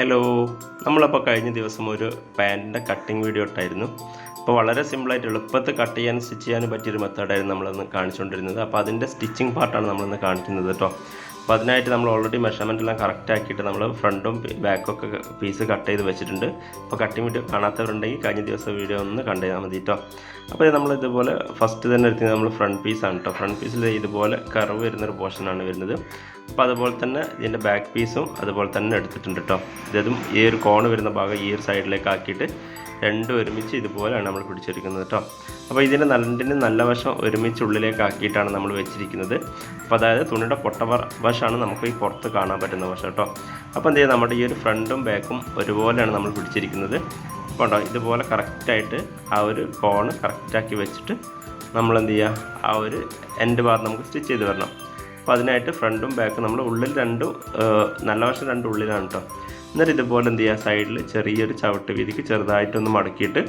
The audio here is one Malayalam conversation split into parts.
ഹലോ നമ്മളപ്പോൾ കഴിഞ്ഞ ദിവസം ഒരു പാന്റിന്റെ കട്ടിങ് വീഡിയോ ഇട്ടായിരുന്നു. അപ്പോൾ വളരെ സിമ്പിളായിട്ട് എളുപ്പത്തിൽ കട്ട് ചെയ്യാനും സ്റ്റിച്ച് ചെയ്യാനും പറ്റിയൊരു മെത്തേഡായിരുന്നു നമ്മളന്ന് കാണിച്ചുകൊണ്ടിരുന്നത് അപ്പോൾ അതിന്റെ സ്റ്റിച്ചിങ് പാർട്ടാണ് നമ്മളിന്ന് കാണിക്കുന്നത് കേട്ടോ അപ്പോൾ അതിനായിട്ട് നമ്മൾ ഓൾറെഡി മെഷർമെന്റ് എല്ലാം കറക്റ്റ് ആക്കിയിട്ട് നമ്മൾ ഫ്രണ്ടും ബാക്കും ഒക്കെ പീസ് കട്ട് ചെയ്ത് വെച്ചിട്ടുണ്ട്. അപ്പോൾ കട്ടിങ് വീഡിയോ കാണാത്തവരുണ്ടെങ്കിൽ കഴിഞ്ഞ ദിവസം വീഡിയോ ഒന്ന് കണ്ടു ചെയ്താൽ മതി കേട്ടോ അപ്പോൾ നമ്മൾ ഇതുപോലെ ഫസ്റ്റ് തന്നെ എടുത്തിരുന്നത് നമ്മൾ ഫ്രണ്ട് പീസാണ് കേട്ടോ ഫ്രണ്ട് പീസിൽ ഇതുപോലെ കറവ് വരുന്നൊരു പോർഷനാണ് വരുന്നത്. അപ്പോൾ അതുപോലെ തന്നെ ഇതിന്റെ ബാക്ക് പീസും അതുപോലെ തന്നെ എടുത്തിട്ടുണ്ട് കേട്ടോ ഇതും ഈ ഒരു കോണ് വരുന്ന ഭാഗം ഈ ഒരു സൈഡിലേക്ക് ആക്കിയിട്ട് രണ്ടും ഒരുമിച്ച് ഇതുപോലെയാണ് നമ്മൾ പിടിച്ചിരിക്കുന്നത് കേട്ടോ അപ്പോൾ ഇതിന്റെ നല്ലതിന്റെ നല്ല വശം ഒരുമിച്ച് ഉള്ളിലേക്ക് ആക്കിയിട്ടാണ് നമ്മൾ വെച്ചിരിക്കുന്നത്. അപ്പോൾ അതായത് തുണിയുടെ പൊട്ട വശമാണ് നമുക്ക് ഈ പുറത്ത് കാണാൻ പറ്റുന്ന വശം കേട്ടോ അപ്പോൾ എന്ത് ചെയ്യുക നമ്മുടെ ഈ ഒരു ഫ്രണ്ടും ബാക്കും ഒരുപോലെയാണ് നമ്മൾ പിടിച്ചിരിക്കുന്നത്. അപ്പോൾ ഉണ്ടോ? ഇതുപോലെ കറക്റ്റായിട്ട് ആ ഒരു കോണ് കറക്റ്റാക്കി വെച്ചിട്ട് നമ്മൾ എന്ത് ചെയ്യുക? ആ ഒരു എൻഡ് ഭാഗം നമുക്ക് സ്റ്റിച്ച് ചെയ്ത് വരണം. അപ്പോൾ അതിനായിട്ട് ഫ്രണ്ടും ബാക്കും. നമ്മൾ ഉള്ളിൽ രണ്ടും നല്ല വശം രണ്ടും ഉള്ളിലാണ് കേട്ടോ എന്നിട്ട് ഇതുപോലെ എന്ത് ചെയ്യുക സൈഡിൽ ചെറിയൊരു ചവിട്ട് വീതിക്ക് ചെറുതായിട്ടൊന്ന് മടക്കിയിട്ട്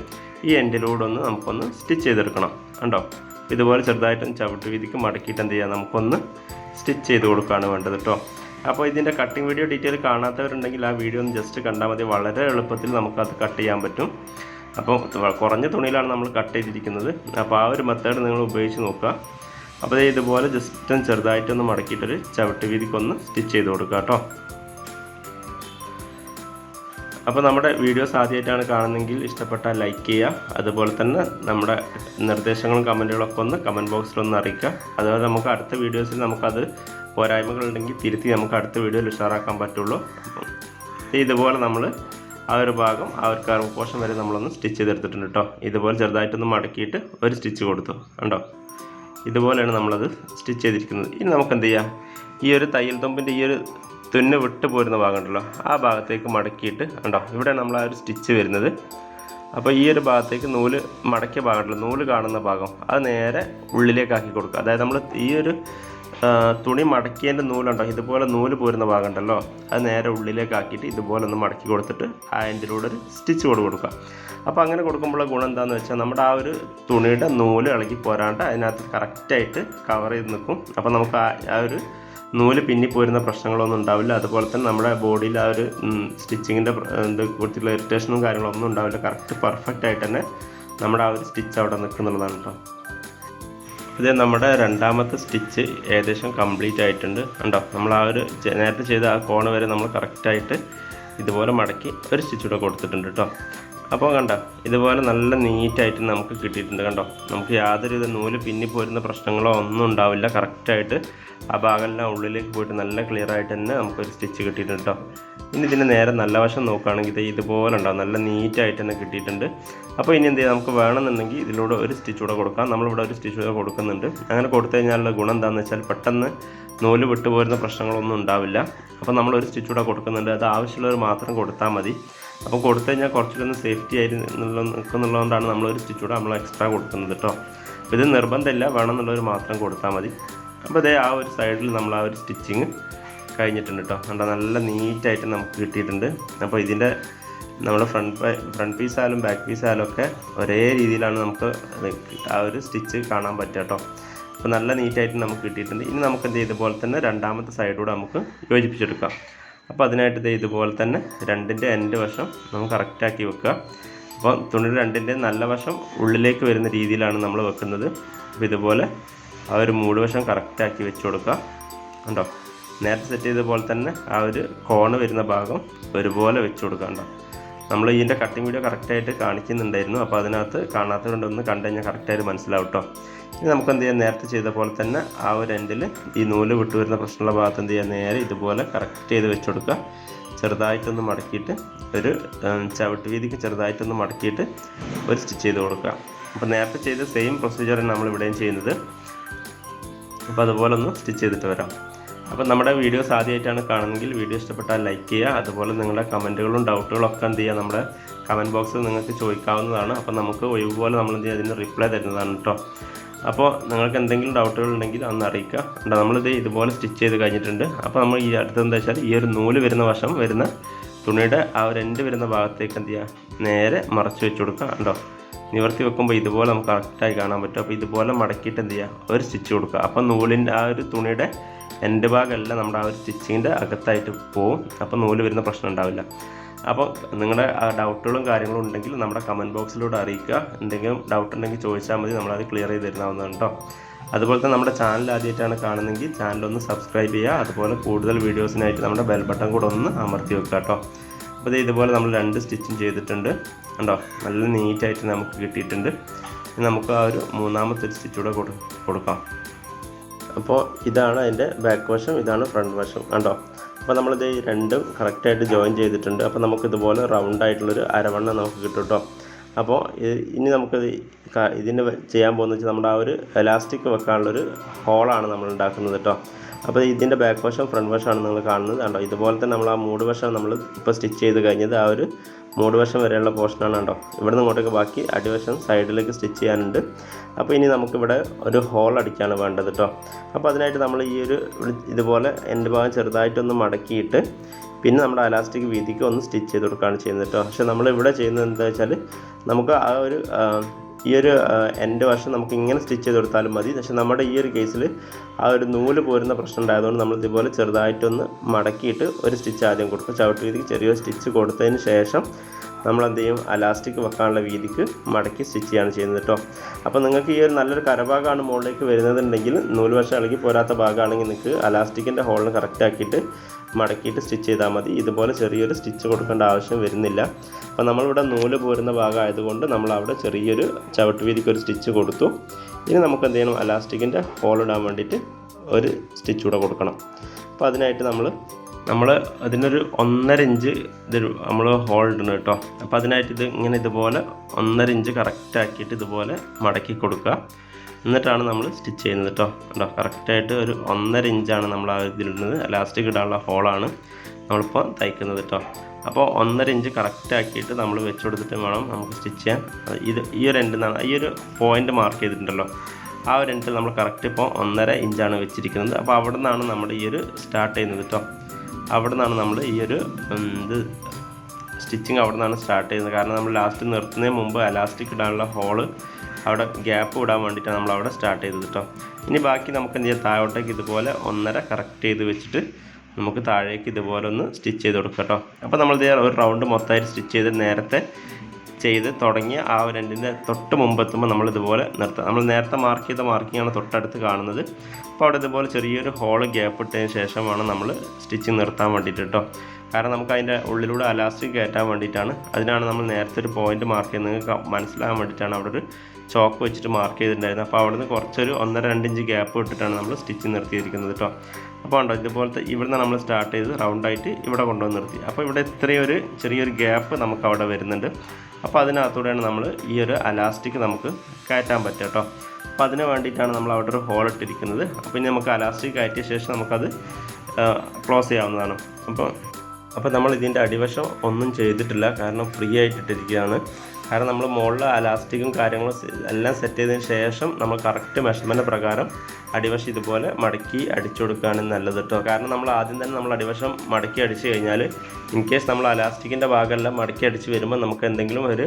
ഈ എൻഡിലൂടെ ഒന്ന് നമുക്കൊന്ന് സ്റ്റിച്ച് ചെയ്തെടുക്കണം. കണ്ടോ? ഇതുപോലെ ചെറുതായിട്ടൊന്ന് ചവിട്ട് വീതിക്ക് മടക്കിയിട്ട് എന്ത് ചെയ്യുക നമുക്കൊന്ന് സ്റ്റിച്ച് ചെയ്ത് കൊടുക്കുകയാണ് വേണ്ടത് കേട്ടോ അപ്പോൾ ഇതിന്റെ കട്ടിങ് വീഡിയോ ഡീറ്റെയിൽ കാണാത്തവരുണ്ടെങ്കിൽ ആ വീഡിയോ ഒന്ന് ജസ്റ്റ് കണ്ടാൽ മതി. വളരെ എളുപ്പത്തിൽ നമുക്കത് കട്ട് ചെയ്യാൻ പറ്റും. അപ്പോൾ കുറഞ്ഞ തുണിയിലാണ് നമ്മൾ കട്ട് ചെയ്തിരിക്കുന്നത്. അപ്പോൾ ആ ഒരു മെത്തേഡ് നിങ്ങൾ ഉപയോഗിച്ച് നോക്കുക. അപ്പോൾ ഇതുപോലെ ജസ്റ്റ് ഒന്ന് ചെറുതായിട്ടൊന്ന് മടക്കിയിട്ടൊരു ചവിട്ട് വീതിക്കൊന്ന് സ്റ്റിച്ച് ചെയ്ത് കൊടുക്കുക കേട്ടോ. അപ്പോൾ നമ്മുടെ വീഡിയോസ് ആദ്യമായിട്ടാണ് കാണുന്നതെങ്കിൽ ഇഷ്ടപ്പെട്ടാൽ ലൈക്ക് ചെയ്യുക. അതുപോലെ തന്നെ നമ്മുടെ നിർദ്ദേശങ്ങളും കമന്റുകളൊക്കെ ഒന്ന് കമന്റ് ബോക്സിലൊന്ന് അറിയിക്കുക. അതുപോലെ നമുക്ക് അടുത്ത വീഡിയോസിൽ നമുക്കത് പോരായ്മകളുണ്ടെങ്കിൽ തിരുത്തി നമുക്ക് അടുത്ത വീഡിയോയിൽ ഉഷാറാക്കാൻ പറ്റുള്ളൂ. ഇതുപോലെ നമ്മൾ ആ ഒരു ഭാഗം ആ ഒരു കർവ് പോർഷൻ വരെ നമ്മളൊന്ന് സ്റ്റിച്ച് ചെയ്തെടുത്തിട്ടുണ്ട് കേട്ടോ. ഇതുപോലെ ചെറുതായിട്ടൊന്ന് മടക്കിയിട്ട് ഒരു സ്റ്റിച്ച് കൊടുത്തു. കണ്ടോ? ഇതുപോലെയാണ് നമ്മളത് സ്റ്റിച്ച് ചെയ്തിരിക്കുന്നത്. ഇനി നമുക്ക് എന്ത് ചെയ്യാം ഈ ഒരു തയ്യൽ തുമ്പിന്റെ ഈ ഒരു തുന്ന് വിട്ട് പോരുന്ന ഭാഗം ഉണ്ടല്ലോ ആ ഭാഗത്തേക്ക് മടക്കിയിട്ട് ഉണ്ടോ ഇവിടെ നമ്മൾ ആ ഒരു സ്റ്റിച്ച് വരുന്നത്. അപ്പോൾ ഈ ഒരു ഭാഗത്തേക്ക് നൂൽ മടക്കിയ ഭാഗമുണ്ടല്ലോ നൂൽ കാണുന്ന ഭാഗം അത് നേരെ ഉള്ളിലേക്കാക്കി കൊടുക്കുക. അതായത് നമ്മൾ ഈ ഒരു തുണി മടക്കിയതിന്റെ നൂലുണ്ടോ? ഇതുപോലെ നൂൽ പോരുന്ന ഭാഗം ഉണ്ടല്ലോ അത് നേരെ ഉള്ളിലേക്ക് ആക്കിയിട്ട് ഇതുപോലെ ഒന്ന് മടക്കി കൊടുത്തിട്ട് ആ എൻഡിലൂടെ ഒരു സ്റ്റിച്ച് കൊടു കൊടുക്കുക അപ്പോൾ അങ്ങനെ കൊടുക്കുമ്പോഴുള്ള ഗുണം എന്താണെന്ന് വെച്ചാൽ നമ്മുടെ ആ ഒരു തുണിയുടെ നൂൽ ഇളകി പോരാണ്ട് അതിനകത്ത് കറക്റ്റായിട്ട് കവർ ചെയ്ത് നിൽക്കും. അപ്പോൾ നമുക്ക് ആ ഒരു നൂൽ പിന്നി പോരുന്ന പ്രശ്നങ്ങളൊന്നും ഉണ്ടാവില്ല. അതുപോലെ തന്നെ നമ്മുടെ ബോഡിയിൽ ആ ഒരു സ്റ്റിച്ചിങ്ങിന്റെ ഇത് കുറിച്ചുള്ള ഇറിറ്റേഷനും കാര്യങ്ങളൊന്നും ഉണ്ടാവില്ല. കറക്റ്റ് പെർഫെക്റ്റ് ആയിട്ട് തന്നെ നമ്മുടെ ആ ഒരു സ്റ്റിച്ച് അവിടെ നിൽക്കുന്നുള്ളതാണ് കേട്ടോ ഇത് നമ്മുടെ രണ്ടാമത്തെ സ്റ്റിച്ച് ഏകദേശം കംപ്ലീറ്റ് ആയിട്ടുണ്ട്. കണ്ടോ? നമ്മൾ ആ ഒരു നേരത്തെ ചെയ്ത ആ കോണ് വരെ നമ്മൾ കറക്റ്റായിട്ട് ഇതുപോലെ മടക്കി ഒരു സ്റ്റിച്ച് കൂടെ കൊടുത്തിട്ടുണ്ട് കേട്ടോ. അപ്പോൾ കണ്ടോ? ഇതുപോലെ നല്ല നീറ്റായിട്ട് നമുക്ക് കിട്ടിയിട്ടുണ്ട് കണ്ടോ? നമുക്ക് യാതൊരുവിധ നൂൽ പിന്നി പോരുന്ന പ്രശ്നങ്ങളോ ഒന്നും ഉണ്ടാവില്ല. കറക്റ്റായിട്ട് ആ ഭാഗമെല്ലാം ഉള്ളിലേക്ക് പോയിട്ട് നല്ല ക്ലിയർ ആയിട്ട് തന്നെ നമുക്കൊരു സ്റ്റിച്ച് കിട്ടിയിട്ടുണ്ട് കേട്ടോ. ഇനി ഇതിന്റെ നേരെ നല്ല വശം നോക്കുകയാണെങ്കിൽ ഇത് ഇതുപോലെ ഉണ്ടാവും. നല്ല നീറ്റായിട്ട് തന്നെ കിട്ടിയിട്ടുണ്ട്. അപ്പോൾ ഇനി എന്ത് ചെയ്യാം? നമുക്ക് വേണമെന്നുണ്ടെങ്കിൽ ഇതിലൂടെ ഒരു സ്റ്റിച്ച് കൂടെ കൊടുക്കാം. നമ്മളിവിടെ ഒരു സ്റ്റിച്ച് കൂടെ കൊടുക്കുന്നുണ്ട്. അങ്ങനെ കൊടുത്തു കഴിഞ്ഞാലുള്ള ഗുണം എന്താണെന്ന് വെച്ചാൽ പെട്ടെന്ന് നൂൽ വിട്ടുപോരുന്ന പ്രശ്നങ്ങളൊന്നും ഉണ്ടാവില്ല. അപ്പോൾ നമ്മൾ ഒരു സ്റ്റിച്ച് കൂടെ കൊടുക്കുന്നുണ്ട്. അത് ആവശ്യമുള്ളവർ മാത്രം കൊടുത്താൽ മതി. അപ്പോൾ കൊടുത്തു കഴിഞ്ഞാൽ കുറച്ചുകൂടെ ഒന്ന് സേഫ്റ്റി നിന്നുള്ള നിൽക്കുന്നുള്ളതുകൊണ്ടാണ് നമ്മളൊരു സ്റ്റിച്ച് കൂടെ നമ്മൾ എക്സ്ട്രാ കൊടുക്കുന്നത് കേട്ടോ. ഇത് നിർബന്ധമില്ല. വേണമെന്നുള്ളവർ മാത്രം കൊടുത്താൽ മതി. അപ്പോൾ അതേ ആ ഒരു സൈഡിൽ നമ്മൾ ആ ഒരു സ്റ്റിച്ചിങ് കഴിഞ്ഞിട്ടുണ്ട് കേട്ടോ കണ്ടോ നല്ല നീറ്റായിട്ട് നമുക്ക് കിട്ടിയിട്ടുണ്ട്. അപ്പോൾ ഇതിന്റെ നമ്മൾ ഫ്രണ്ട് ഫ്രണ്ട് പീസായാലും ബാക്ക് പീസായാലും ഒക്കെ ഒരേ രീതിയിലാണ് നമുക്ക് ആ ഒരു സ്റ്റിച്ച് കാണാൻ പറ്റുക കേട്ടോ അപ്പോൾ നല്ല നീറ്റായിട്ട് നമുക്ക് കിട്ടിയിട്ടുണ്ട്. ഇനി നമുക്ക് എന്ത് ചെയ്ത പോലെ തന്നെ രണ്ടാമത്തെ സൈഡൂടെ നമുക്ക് യോജിപ്പിച്ചെടുക്കാം. അപ്പോൾ അതിനായിട്ട് ഇത് ഇതുപോലെ തന്നെ രണ്ടിന്റെ എന്റെ വശം നമുക്ക് കറക്റ്റാക്കി വെക്കുക. അപ്പോൾ തുണി രണ്ടിന്റെ നല്ല വശം ഉള്ളിലേക്ക് വരുന്ന രീതിയിലാണ് നമ്മൾ വെക്കുന്നത്. അപ്പോൾ ഇതുപോലെ ആ ഒരു മൂട് വശം കറക്റ്റാക്കി വെച്ച് കൊടുക്കുക. കണ്ടോ? നേരത്തെ സെറ്റ് ചെയ്ത പോലെ തന്നെ ആ ഒരു കോണ് വരുന്ന ഭാഗം ഒരുപോലെ വെച്ച് കൊടുക്കണ്ട നമ്മൾ ഇതിന്റെ കട്ടിംഗ് വീഡിയോ കറക്റ്റായിട്ട് കാണിക്കുന്നുണ്ടായിരുന്നു. അപ്പോൾ അതിനകത്ത് കാണാത്തതുകൊണ്ടൊന്ന് കണ്ടു കഴിഞ്ഞാൽ കറക്റ്റായിട്ട് മനസ്സിലാവും കേട്ടോ. ഇനി നമുക്ക് എന്ത് ചെയ്യാം? നേരത്തെ ചെയ്ത പോലെ തന്നെ ആ ഒരു എൻഡിൽ ഈ നൂൽ വിട്ടു വരുന്ന പ്രശ്നമുള്ള ഭാഗത്ത് എന്ത് ചെയ്യാം? നേരെ ഇതുപോലെ കറക്റ്റ് ചെയ്ത് വെച്ച് കൊടുക്കുക. ചെറുതായിട്ടൊന്ന് മടക്കിയിട്ട് ഒരു ചവിട്ട് വീതിക്ക് ചെറുതായിട്ടൊന്ന് മടക്കിയിട്ട് ഒരു സ്റ്റിച്ച് ചെയ്ത് കൊടുക്കുക. അപ്പോൾ നേരത്തെ ചെയ്ത സെയിം പ്രൊസീജിയറാണ് നമ്മൾ ഇവിടെയും ചെയ്യുന്നത്. അപ്പോൾ അതുപോലെ ഒന്ന് സ്റ്റിച്ച് ചെയ്തിട്ട് വരാം. അപ്പോൾ നമ്മുടെ വീഡിയോസ് ആദ്യമായിട്ടാണ് കാണുന്നതെങ്കിൽ വീഡിയോ ഇഷ്ടപ്പെട്ടാൽ ലൈക്ക് ചെയ്യുക. അതുപോലെ നിങ്ങളുടെ കമന്റുകളും ഡൗട്ടുകളും ഒക്കെ എന്ത് ചെയ്യുക നമ്മുടെ കമന്റ് ബോക്സിൽ നിങ്ങൾക്ക് ചോദിക്കാവുന്നതാണ്. അപ്പോൾ നമുക്ക് ഒഴിവ് പോലെ നമ്മൾ എന്ത് ചെയ്യുക അതിന് റിപ്ലൈ തരുന്നതാണ് കേട്ടോ അപ്പോൾ നിങ്ങൾക്ക് എന്തെങ്കിലും ഡൗട്ടുകൾ ഉണ്ടെങ്കിൽ അന്ന് അറിയിക്കുക. ഉണ്ടോ നമ്മളിത് ഇതുപോലെ സ്റ്റിച്ച് ചെയ്ത് കഴിഞ്ഞിട്ടുണ്ട്. അപ്പോൾ നമ്മൾ ഈ അടുത്ത് എന്താ വെച്ചാൽ ഈ ഒരു നൂൽ വരുന്ന വശം വരുന്ന തുണിയുടെ ആ ഒരു എൻഡ് വരുന്ന ഭാഗത്തേക്ക് എന്ത് ചെയ്യുക നേരെ മറച്ച് വെച്ച് കൊടുക്കുക. ഉണ്ടോ നിവർത്തി വെക്കുമ്പോൾ ഇതുപോലെ നമുക്ക് കറക്റ്റായി കാണാൻ പറ്റും. അപ്പോൾ ഇതുപോലെ മടക്കിയിട്ട് എന്ത് ചെയ്യുക ഒരു സ്റ്റിച്ച് കൊടുക്കുക. അപ്പോൾ നൂലിന്റെ ആ ഒരു തുണിയുടെ എന്റെ ഭാഗമല്ല നമ്മുടെ ആ ഒരു സ്റ്റിച്ചിങ്ങിന്റെ അകത്തായിട്ട് പോവും. അപ്പോൾ നൂൽ വരുന്ന പ്രശ്നം ഉണ്ടാവില്ല. അപ്പോൾ നിങ്ങളുടെ ആ ഡൗട്ടുകളും കാര്യങ്ങളും ഉണ്ടെങ്കിൽ നമ്മുടെ കമന്റ് ബോക്സിലൂടെ അറിയിക്കുക. എന്തെങ്കിലും ഡൗട്ട് ഉണ്ടെങ്കിൽ ചോദിച്ചാൽ മതി നമ്മളത് ക്ലിയർ ചെയ്ത് തരുന്നതാണ് കേട്ടോ അതുപോലെ തന്നെ നമ്മുടെ ചാനൽ ആദ്യമായിട്ടാണ് കാണുന്നതെങ്കിൽ ചാനൽ ഒന്ന് സബ്സ്ക്രൈബ് ചെയ്യുക. അതുപോലെ കൂടുതൽ വീഡിയോസിനായിട്ട് നമ്മുടെ ബെൽ ബട്ടൺ കൂടെ ഒന്ന് അമർത്തി വെക്കുക കേട്ടോ അപ്പോൾ ഇതുപോലെ നമ്മൾ രണ്ട് സ്റ്റിച്ചും ചെയ്തിട്ടുണ്ട്. കണ്ടോ? നല്ല നീറ്റായിട്ട് നമുക്ക് കിട്ടിയിട്ടുണ്ട്. നമുക്ക് ആ ഒരു മൂന്നാമത്തെ ഒരു സ്റ്റിച്ച് കൂടെ കൊടു കൊടുക്കാം. അപ്പോൾ ഇതാണ് അതിന്റെ ബാക്ക് വശം ഇതാണ് ഫ്രണ്ട് വശം കണ്ടോ? അപ്പോൾ നമ്മളിത് രണ്ടും കറക്റ്റായിട്ട് ജോയിൻ ചെയ്തിട്ടുണ്ട്. അപ്പോൾ നമുക്ക് ഇതുപോലെ റൗണ്ട് ആയിട്ടുള്ളൊരു അരവണ്ണം നമുക്ക് കിട്ടും കേട്ടോ. അപ്പോൾ ഇനി നമുക്ക് ഇതിന് ചെയ്യാൻ പോകുന്നത് വെച്ചാൽ നമ്മുടെ ആ ഒരു എലാസ്റ്റിക് വെക്കാനുള്ളൊരു ഹോളാണ് നമ്മൾ ഉണ്ടാക്കുന്നത് കേട്ടോ. അപ്പോൾ ഇതിന്റെ ബാക്ക് വശം ഫ്രണ്ട് വശമാണ് നിങ്ങൾ കാണുന്നത്. കണ്ടോ? ഇതുപോലെ തന്നെ നമ്മൾ ആ മൂട് വശം നമ്മൾ ഇപ്പോൾ സ്റ്റിച്ച് ചെയ്ത് കഴിഞ്ഞത് ആ ഒരു മൂട് വശം വരെയുള്ള പോർഷനാണ് കേട്ടോ ഇവിടെ നിന്ന് ഇങ്ങോട്ടേക്ക് ബാക്കി അടിവശം സൈഡിലേക്ക് സ്റ്റിച്ച് ചെയ്യാനുണ്ട്. അപ്പോൾ ഇനി നമുക്കിവിടെ ഒരു ഹോൾ അടിക്കാണ് വേണ്ടത് കേട്ടോ അപ്പോൾ അതിനായിട്ട് നമ്മൾ ഈ ഒരു ഇതുപോലെ എന്റെ ഭാഗം ചെറുതായിട്ടൊന്ന് മടക്കിയിട്ട് പിന്നെ നമ്മുടെ അലാസ്റ്റിക് വീതിക്ക് ഒന്ന് സ്റ്റിച്ച് ചെയ്ത് കൊടുക്കുകയാണ് ചെയ്യുന്നത് കേട്ടോ പക്ഷേ നമ്മളിവിടെ ചെയ്യുന്നത് എന്താ വെച്ചാൽ നമുക്ക് ആ ഒരു ഈ ഒരു എന്റെ വശം നമുക്ക് ഇങ്ങനെ സ്റ്റിച്ച് ചെയ്ത് കൊടുത്താലും മതി. പക്ഷേ നമ്മുടെ ഈ ഒരു കേസിൽ ആ ഒരു നൂൽ പോരുന്ന പ്രശ്നം ഉണ്ടായതുകൊണ്ട് നമ്മൾ ഇതുപോലെ ചെറുതായിട്ടൊന്ന് മടക്കിയിട്ട് ഒരു സ്റ്റിച്ച് ആദ്യം കൊടുക്കും. ചവിട്ട് രീതിക്ക് ചെറിയൊരു സ്റ്റിച്ച് കൊടുത്തതിന് ശേഷം നമ്മൾ എന്ത് ചെയ്യും? അലാസ്റ്റിക് വെക്കാനുള്ള വീതിക്ക് മടക്കി സ്റ്റിച്ച് ചെയ്യാണ് ചെയ്യുന്നത് കേട്ടോ. അപ്പോൾ നിങ്ങൾക്ക് ഈ ഒരു നല്ലൊരു കരഭാഗമാണ് മുകളിലേക്ക് വരുന്നതുണ്ടെങ്കിൽ നൂൽ വശം ഇളകി പോരാത്ത ഭാഗമാണെങ്കിൽ നിങ്ങൾക്ക് അലാസ്റ്റിക്കിന്റെ ഹോളിന് കറക്റ്റ് ആക്കിയിട്ട് മടക്കിയിട്ട് സ്റ്റിച്ച് ചെയ്താൽ മതി. ഇതുപോലെ ചെറിയൊരു സ്റ്റിച്ച് കൊടുക്കേണ്ട ആവശ്യം വരുന്നില്ല. അപ്പോൾ നമ്മളിവിടെ നൂൽ പോരുന്ന ഭാഗമായതുകൊണ്ട് നമ്മൾ അവിടെ ചെറിയൊരു ചവിട്ട് വീതിക്ക് ഒരു സ്റ്റിച്ച് കൊടുത്തു. ഇനി നമുക്ക് എന്ത് ചെയ്യണം? അലാസ്റ്റിക്കിന്റെ ഹോൾ ഇടാൻ വേണ്ടിയിട്ട് ഒരു സ്റ്റിച്ച് കൂടെ കൊടുക്കണം. അപ്പോൾ അതിനായിട്ട് നമ്മൾ നമ്മൾ അതിനൊരു ഒന്നര ഇഞ്ച് ഇത് നമ്മൾ ഹോൾ ഇടണം കേട്ടോ. അപ്പോൾ അതിനായിട്ട് ഇത് ഇങ്ങനെ ഇതുപോലെ ഒന്നര ഇഞ്ച് കറക്റ്റ് ആക്കിയിട്ട് ഇതുപോലെ മടക്കി കൊടുക്കുക. എന്നിട്ടാണ് നമ്മൾ സ്റ്റിച്ച് ചെയ്യുന്നത് കേട്ടോ. കേട്ടോ കറക്റ്റായിട്ട് ഒരു ഒന്നര ഇഞ്ചാണ് നമ്മൾ ആ ഇതിലിടുന്നത്. ലാസ്റ്റിൽ ഇടാനുള്ള ഹോളാണ് നമ്മളിപ്പോൾ തയ്ക്കുന്നത് കേട്ടോ. അപ്പോൾ ഒന്നര ഇഞ്ച് കറക്റ്റ് ആക്കിയിട്ട് നമ്മൾ വെച്ച് കൊടുത്തിട്ട് വേണം നമുക്ക് സ്റ്റിച്ച് ചെയ്യാൻ. ഇത് ഈ ഒരു എൻഡിൽ നിന്നാണ് ഈ ഒരു പോയിന്റ് മാർക്ക് ചെയ്തിട്ടുണ്ടല്ലോ. ആ ഒരു എൻഡിൽ നമ്മൾ കറക്റ്റ് ഇപ്പോൾ ഒന്നര ഇഞ്ചാണ് വെച്ചിരിക്കുന്നത്. അപ്പോൾ അവിടെ നിന്നാണ് നമ്മുടെ ഈ ഒരു സ്റ്റാർട്ട് ചെയ്യുന്നത് കേട്ടോ. അവിടെ നിന്നാണ് നമ്മൾ ഈ ഒരു ഇത് സ്റ്റിച്ചിങ് അവിടെ നിന്നാണ് സ്റ്റാർട്ട് ചെയ്യുന്നത്. കാരണം നമ്മൾ ലാസ്റ്റ് നിർത്തുന്നതിന് മുമ്പ് അലാസ്റ്റിക് ഇടാനുള്ള ഹോൾ അവിടെ ഗ്യാപ്പ് വിടാൻ വേണ്ടിയിട്ടാണ് നമ്മൾ അവിടെ സ്റ്റാർട്ട് ചെയ്തത് കേട്ടോ ഇനി ബാക്കി നമുക്ക് എന്ത് ചെയ്യാം? താഴോട്ടേക്ക് ഇതുപോലെ ഒന്നര കറക്റ്റ് ചെയ്ത് വെച്ചിട്ട് നമുക്ക് താഴേക്ക് ഇതുപോലെ ഒന്ന് സ്റ്റിച്ച് ചെയ്ത് കൊടുക്കാം കേട്ടോ അപ്പോൾ നമ്മൾ ഒരു റൗണ്ട് മൊത്തമായിട്ട് സ്റ്റിച്ച് ചെയ്ത് നേരത്തെ ചെയ്ത് തുടങ്ങിയ ആ ഒരു എൻഡിന്റെ തൊട്ട് മുമ്പെത്തുമ്പോൾ നമ്മൾ ഇതുപോലെ നിർത്താം. നമ്മൾ നേരത്തെ മാർക്ക് ചെയ്ത മാർക്കിംഗ് ആണ് തൊട്ടടുത്ത് കാണുന്നത്. അപ്പോൾ അവിടെ ഇതുപോലെ ചെറിയൊരു ഹോൾ ഗ്യാപ്പ് ഇട്ടതിന് ശേഷം വേണം നമ്മൾ സ്റ്റിച്ചിങ് നിർത്താൻ വേണ്ടിയിട്ട് കേട്ടോ കാരണം നമുക്ക് അതിന്റെ ഉള്ളിലൂടെ അലാസ്റ്റിക് കയറ്റാൻ വേണ്ടിയിട്ടാണ്. അതിനാണ് നമ്മൾ നേരത്തെ ഒരു പോയിന്റ് മാർക്ക് ചെയ്യുന്നത് നിങ്ങൾക്ക് മനസ്സിലാകാൻ വേണ്ടിയിട്ടാണ് അവിടെ ഒരു ചോക്ക് വെച്ചിട്ട് മാർക്ക് ചെയ്തിട്ടുണ്ടായിരുന്നു. അപ്പോൾ അവിടെ കുറച്ചൊരു ഒന്നര രണ്ട് ഇഞ്ച് ഗ്യാപ്പ് ഇട്ടിട്ടാണ് നമ്മൾ സ്റ്റിച്ച് നിർത്തിയിരിക്കുന്നത് കേട്ടോ അപ്പോൾ ഉണ്ടോ ഇതുപോലത്തെ ഇവിടുന്ന് നമ്മൾ സ്റ്റാർട്ട് ചെയ്ത് റൗണ്ടായിട്ട് ഇവിടെ കൊണ്ടുവന്ന് നിർത്തി. അപ്പോൾ ഇവിടെ ഇത്രയൊരു ചെറിയൊരു ഗ്യാപ്പ് നമുക്ക് അവിടെ വരുന്നുണ്ട്. അപ്പോൾ അതിനകത്തൂടെയാണ് നമ്മൾ ഈ ഒരു അലാസ്റ്റിക് നമുക്ക് കയറ്റാൻ പറ്റുക കേട്ടോ അപ്പോൾ അതിന് വേണ്ടിയിട്ടാണ് നമ്മൾ അവിടെ ഒരു ഹോൾ ഇട്ടിരിക്കുന്നത്. അപ്പോൾ ഇനി നമുക്ക് അലാസ്റ്റിക് കയറ്റിയ ശേഷം നമുക്കത് ക്ലോസ് ചെയ്യാവുന്നതാണ്. അപ്പോൾ അപ്പോൾ നമ്മൾ ഇതിന്റെ അടിവശം ഒന്നും ചെയ്തിട്ടില്ല. കാരണം ഫ്രീ ആയിട്ടിട്ടിരിക്കുകയാണ്. കാരണം നമ്മൾ മുകളിൽ അലാസ്റ്റിക്കും കാര്യങ്ങളും എല്ലാം സെറ്റ് ചെയ്തതിന് ശേഷം നമ്മൾ കറക്റ്റ് മെഷർമെന്റ് പ്രകാരം അടിവശം ഇതുപോലെ മടക്കി അടിച്ചു കൊടുക്കുകയാണ് നല്ലത് കേട്ടോ കാരണം നമ്മൾ ആദ്യം തന്നെ നമ്മൾ അടിവശം മടക്കി അടിച്ചു കഴിഞ്ഞാൽ ഇൻ കേസ് നമ്മൾ അലാസ്റ്റിക്കിന്റെ ഭാഗമെല്ലാം മടക്കി അടിച്ച് വരുമ്പോൾ നമുക്ക് എന്തെങ്കിലും ഒരു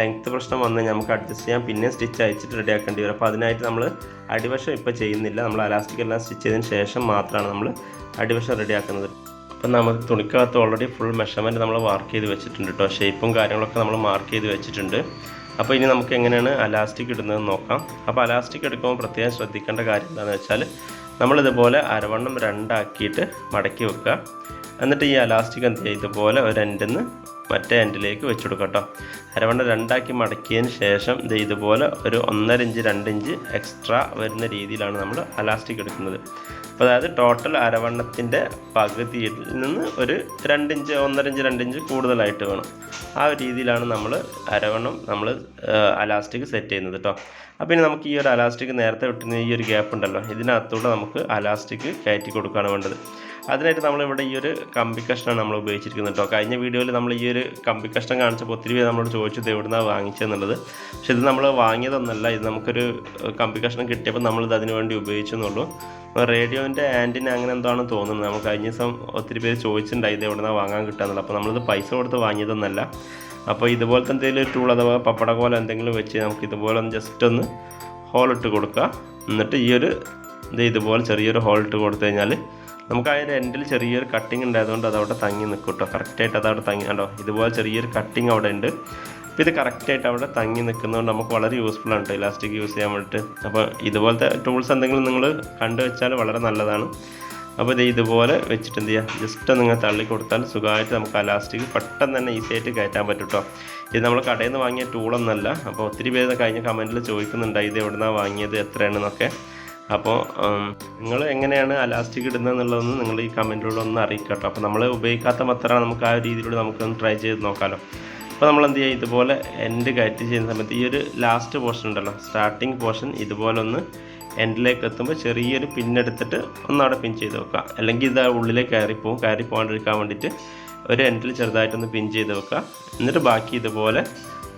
ലെങ്ത് പ്രശ്നം വന്ന് നമുക്ക് അഡ്ജസ്റ്റ് ചെയ്യാം. പിന്നെ സ്റ്റിച്ച് അയച്ചിട്ട് റെഡിയാക്കേണ്ടി വരും. അപ്പോൾ അതിനായിട്ട് നമ്മൾ അടിവശം ഇപ്പോൾ ചെയ്യുന്നില്ല. നമ്മൾ അലാസ്റ്റിക് എല്ലാം സ്റ്റിച്ച് ചെയ്തതിന് ശേഷം മാത്രമാണ് നമ്മൾ അടിവശം റെഡിയാക്കുന്നത് അപ്പം നമുക്ക് തുണിക്കകത്ത് ഓൾറെഡി ഫുൾ മെഷർമെന്റ് നമ്മൾ മാർക്ക് ചെയ്ത് വെച്ചിട്ടുണ്ട് കേട്ടോ ഷേപ്പും കാര്യങ്ങളൊക്കെ നമ്മൾ മാർക്ക് ചെയ്ത് വെച്ചിട്ടുണ്ട്. അപ്പോൾ ഇനി നമുക്ക് എങ്ങനെയാണ് അലാസ്റ്റിക് ഇടുന്നത് നോക്കാം. അപ്പോൾ അലാസ്റ്റിക് എടുക്കുമ്പോൾ പ്രത്യേകം ശ്രദ്ധിക്കേണ്ട കാര്യം എന്താണെന്ന് വെച്ചാൽ നമ്മളിതുപോലെ അരവണ്ണം രണ്ടാക്കിയിട്ട് മടക്കി വെക്കുക. എന്നിട്ട് ഈ അലാസ്റ്റിക് എന്ത് ചെയ്യുക? ഇതുപോലെ ഒരു എൻഡിൽ നിന്ന് മറ്റേ എൻഡിലേക്ക് വെച്ച് കൊടുക്കുക കേട്ടോ അരവണ്ണം രണ്ടാക്കി മടക്കിയതിന് ശേഷം ഇത് ഇതുപോലെ ഒരു ഒന്നര ഇഞ്ച് രണ്ട് ഇഞ്ച് എക്സ്ട്രാ വരുന്ന രീതിയിലാണ് നമ്മൾ അലാസ്റ്റിക് എടുക്കുന്നത്. അതായത് ടോട്ടൽ അരവണ്ണത്തിന്റെ പകുതിയിൽ നിന്ന് ഒരു രണ്ടിഞ്ച് ഒന്നരഞ്ച് രണ്ടിഞ്ച് കൂടുതലായിട്ട് വേണം. ആ ഒരു രീതിയിലാണ് നമ്മൾ അരവണ്ണം നമ്മൾ അലാസ്റ്റിക് സെറ്റ് ചെയ്യുന്നത് കേട്ടോ അപ്പോൾ ഇനി നമുക്ക് ഈ ഒരു അലാസ്റ്റിക് നേരത്തെ വിട്ടുന്ന ഈ ഒരു ഗ്യാപ്പ് ഉണ്ടല്ലോ ഇതിനകത്തൂടെ നമുക്ക് അലാസ്റ്റിക് കയറ്റി കൊടുക്കുകയാണ് വേണ്ടത്. അതിനായിട്ട് നമ്മളിവിടെ ഈ ഒരു കമ്പി കഷ്ണമാണ് നമ്മൾ ഉപയോഗിച്ചിരിക്കുന്നത് കേട്ടോ. കഴിഞ്ഞ വീഡിയോയിൽ നമ്മൾ ഈ ഒരു കമ്പി കഷ്ണം കാണിച്ചപ്പോൾ ഒത്തിരി പേര് നമ്മളോട് ചോദിച്ചത് എവിടുന്നാണ് വാങ്ങിച്ചതെന്നുള്ളത് പക്ഷെ ഇത് നമ്മൾ വാങ്ങിയതൊന്നല്ല ഇത് നമുക്കൊരു കമ്പി കഷ്ണം കിട്ടിയപ്പോൾ നമ്മളിത് അതിന് വേണ്ടി ഉപയോഗിച്ചെന്നുള്ളൂ. റേഡിയോന്റെ ആന്റിന് അങ്ങനെ എന്താണെന്ന് തോന്നുന്നത് നമ്മൾ കഴിഞ്ഞ ദിവസം ഒത്തിരി പേര് ചോദിച്ചിട്ടുണ്ടായി ഇത് എവിടുന്നാണ് വാങ്ങാൻ കിട്ടാന്നുള്ളത് അപ്പോൾ നമ്മളിത് പൈസ കൊടുത്ത് വാങ്ങിയതൊന്നല്ല. അപ്പോൾ ഇതുപോലത്തെ എന്തെങ്കിലും ടൂൾ അഥവാ പപ്പട പോലെ എന്തെങ്കിലും വെച്ച് നമുക്ക് ഇതുപോലെ ഒന്ന് ജസ്റ്റ് ഒന്ന് ഹോൾ ഇട്ട് കൊടുക്കുക. എന്നിട്ട് ഈ ഒരു ഇത് ഇതുപോലെ ചെറിയൊരു ഹോൾ ഇട്ട് കൊടുത്തു കഴിഞ്ഞാൽ നമുക്ക് അതിന്റെ എൻഡിൽ ചെറിയൊരു കട്ടിങ് ഉണ്ടായതുകൊണ്ട് അതവിടെ തങ്ങി നിൽക്കും കേട്ടോ കറക്റ്റായിട്ട് അതവിടെ തങ്ങി കണ്ടോ? ഇതുപോലെ ചെറിയൊരു കട്ടിങ് അവിടെ ഉണ്ട്. അപ്പോൾ ഇത് കറക്റ്റായിട്ട് അവിടെ തങ്ങി നിൽക്കുന്നതുകൊണ്ട് നമുക്ക് വളരെ യൂസ്ഫുൾ ആണ് കേട്ടോ ഇലാസ്റ്റിക് യൂസ് ചെയ്യാൻ വേണ്ടിയിട്ട് അപ്പോൾ ഇതുപോലത്തെ ടൂൾസ് എന്തെങ്കിലും നിങ്ങൾ കണ്ടു വെച്ചാൽ വളരെ നല്ലതാണ്. അപ്പോൾ ഇത് ഇതുപോലെ വെച്ചിട്ട് എന്ത് ചെയ്യുക ജസ്റ്റ് നിങ്ങൾ തള്ളി കൊടുത്താൽ സുഖമായിട്ട് നമുക്ക് ഇലാസ്റ്റിക് പെട്ടെന്ന് തന്നെ ഈസി ആയിട്ട് കയറ്റാൻ പറ്റും കേട്ടോ ഇത് നമ്മൾ കടയിൽ നിന്ന് വാങ്ങിയ ടൂളൊന്നല്ല അപ്പോൾ ഒത്തിരി പേര് കഴിഞ്ഞ കമന്റിൽ ചോദിക്കുന്നുണ്ടായി ഇത് എവിടെ നിന്നാണ് വാങ്ങിയത്? എത്രയാണെന്നൊക്കെ. അപ്പോൾ നിങ്ങൾ എങ്ങനെയാണ് അലാസ്റ്റിക് ഇടുന്നത് എന്നുള്ളതൊന്ന് നിങ്ങൾ ഈ കമന്റിലൂടെ ഒന്ന് അറിയിക്കട്ടോ. കേട്ടോ അപ്പോൾ നമ്മൾ ഉപയോഗിക്കാത്ത മത്താണ് നമുക്ക് ആ രീതിയിലൂടെ നമുക്കൊന്ന് ട്രൈ ചെയ്ത് നോക്കാമല്ലോ അപ്പോൾ നമ്മൾ എന്ത് ചെയ്യുക ഇതുപോലെ എൻഡ് കയറ്റി ചെയ്യുന്ന സമയത്ത് ഈ ഒരു ലാസ്റ്റ് പോർഷൻ ഉണ്ടല്ലോ സ്റ്റാർട്ടിങ് പോർഷൻ ഇതുപോലെ ഒന്ന് എൻഡിലേക്ക് എത്തുമ്പോൾ ചെറിയൊരു പിന്നെടുത്തിട്ട് ഒന്നവിടെ പിൻ ചെയ്ത് വെക്കുക. അല്ലെങ്കിൽ ഇത് ഉള്ളിലേക്ക് കയറിപ്പോവും കയറി പോകാണ്ടിരിക്കാൻ വേണ്ടിയിട്ട് ഒരു എൻഡിൽ ചെറുതായിട്ടൊന്ന് പിൻ ചെയ്ത് വെക്കുക. എന്നിട്ട് ബാക്കി ഇതുപോലെ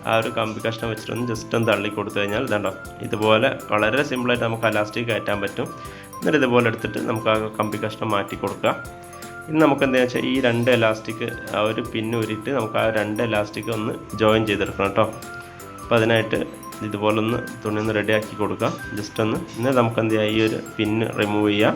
ആ ഒരു കമ്പി കഷ്ണം വെച്ചിട്ടൊന്ന് ജസ്റ്റ് ഒന്ന് തള്ളി കൊടുത്തു കഴിഞ്ഞാൽ ഇതുണ്ടോ ഇതുപോലെ വളരെ സിമ്പിളായിട്ട് നമുക്ക് അലാസ്റ്റിക് കയറ്റാൻ പറ്റും. എന്നിട്ട് ഇതുപോലെ എടുത്തിട്ട് നമുക്ക് ആ കമ്പി കഷ്ണം മാറ്റി കൊടുക്കുക ഇനി നമുക്ക് എന്താ വെച്ചാൽ ഈ രണ്ട് എലാസ്റ്റിക് ആ ഒരു പിന്നു ഊരിയിട്ട് നമുക്ക് ആ രണ്ട് എലാസ്റ്റിക് ഒന്ന് ജോയിൻ ചെയ്തെടുക്കണം കേട്ടോ അപ്പോൾ അതിനായിട്ട് ഇതുപോലെ ഒന്ന് തുണി ഒന്ന് റെഡിയാക്കി കൊടുക്കുക ജസ്റ്റ് ഒന്ന്. ഇന്ന് നമുക്ക് എന്ത് ചെയ്യാം ഈ ഒരു പിന്ന് റിമൂവ് ചെയ്യാം.